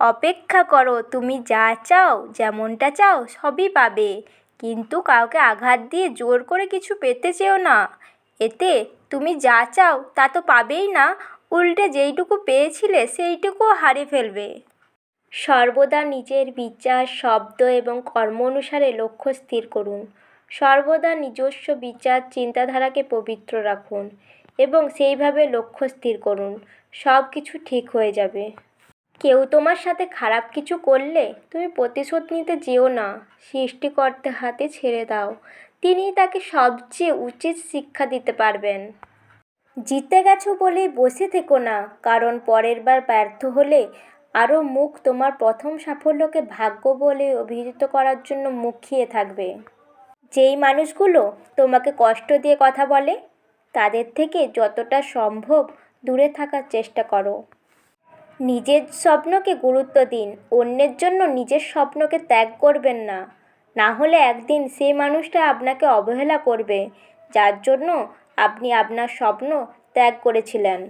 অপেক্ষা করো, তুমি যা চাও, যেমনটা চাও, সবই পাবে। কিন্তু কাউকে আঘাত দিয়ে জোর করে কিছু পেতে চেও না। এতে তুমি যা চাও, তা তো পাবেই না। উল্টে যেইটুকু পেয়েছিলে, সেইটুকুও হারিয়ে ফেলবে। সর্বদা নিজের বিচার, শব্দ এবং কর্ম অনুসারে লক্ষ্য স্থির করুন। সর্বদা নিজস্ব বিচার, চিন্তাধারাকে পবিত্র রাখুন এবং সেইভাবে লক্ষ্য স্থির করুন। সব কিছু ঠিক হয়ে যাবে। কেউ তোমার সাথে খারাপ কিছু করলে তুমি প্রতিশোধ নিতে যেও না। সৃষ্টিকর্তার হাতে ছেড়ে দাও। তিনিই তাকে সবচেয়ে উচিত শিক্ষা দিতে পারবেন। জিতে গেছো বলেই বসে থেকো না, কারণ পরের বার ব্যর্থ হলে আরও মুখ তোমার প্রথম সাফল্যকে ভাগ্য বলে অভিহিত করার জন্য মুখিয়ে থাকবে। যেই মানুষগুলো তোমাকে কষ্ট দিয়ে কথা বলে, তাদের থেকে যতটা সম্ভব দূরে থাকার চেষ্টা করো। নিজের স্বপ্নকে গুরুত্ব দিন, অন্যের জন্য নিজের স্বপ্নকে ত্যাগ করবেন না। না হলে একদিন সেই মানুষটা আপনাকে অবহেলা করবে, যার জন্য আপনি আপনার স্বপ্ন ত্যাগ করেছিলেন।